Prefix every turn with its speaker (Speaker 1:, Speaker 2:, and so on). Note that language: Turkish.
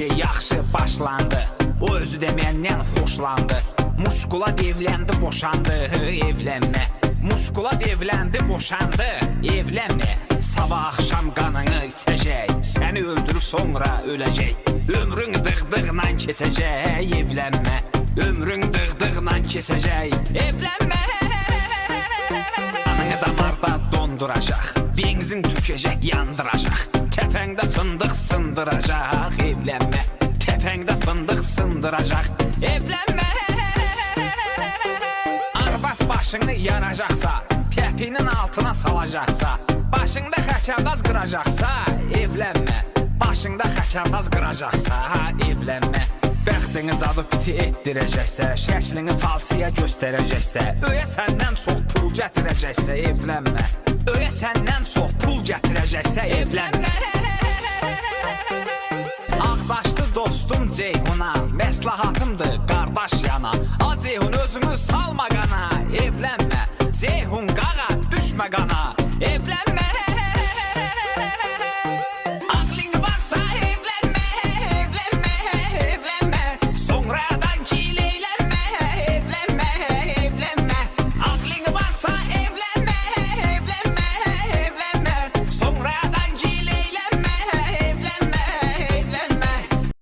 Speaker 1: şey yaxşı başlandı. O özü deməyəndən xoşlandı. Muşkula devləndi boşandı. Evlənmə. Muşkula devləndi boşandı. Evlənmə. Sabah axşam qanını içəcək. Səni öldürüb sonra öləcək. Ömrün dığdıqla keçəcək. Evlənmə. Ömrün dığdıqla keçəcək. Evlənmə. Ananı damarda donduracaq Benzin tükəcək yandıracaq Təpəngdə fındıq sındıracaq Evlənmə Təpəngdə fındıq sındıracaq Evlənmə Arvad başını yaracaqsa Təpinin altına salacaqsa Başında xəçəndaz qıracaqsa Evlənmə Başında xəçəndaz qıracaqsa Evlənmə Bəxtini cadı piti etdirəcəksə Şəklini falsiya göstərəcəksə Öyə səndən çox pul gətirəcəksə Evlənmə Öyə səndən çox pul gətirəcəksə Evlənmə. Ağdaşlı dostum Ceyhuna Məslahatımdır qardaş yana. A Ceyhun özünü salma qana Evlənmə. Ceyhun qağa düşmə qana Evlənmə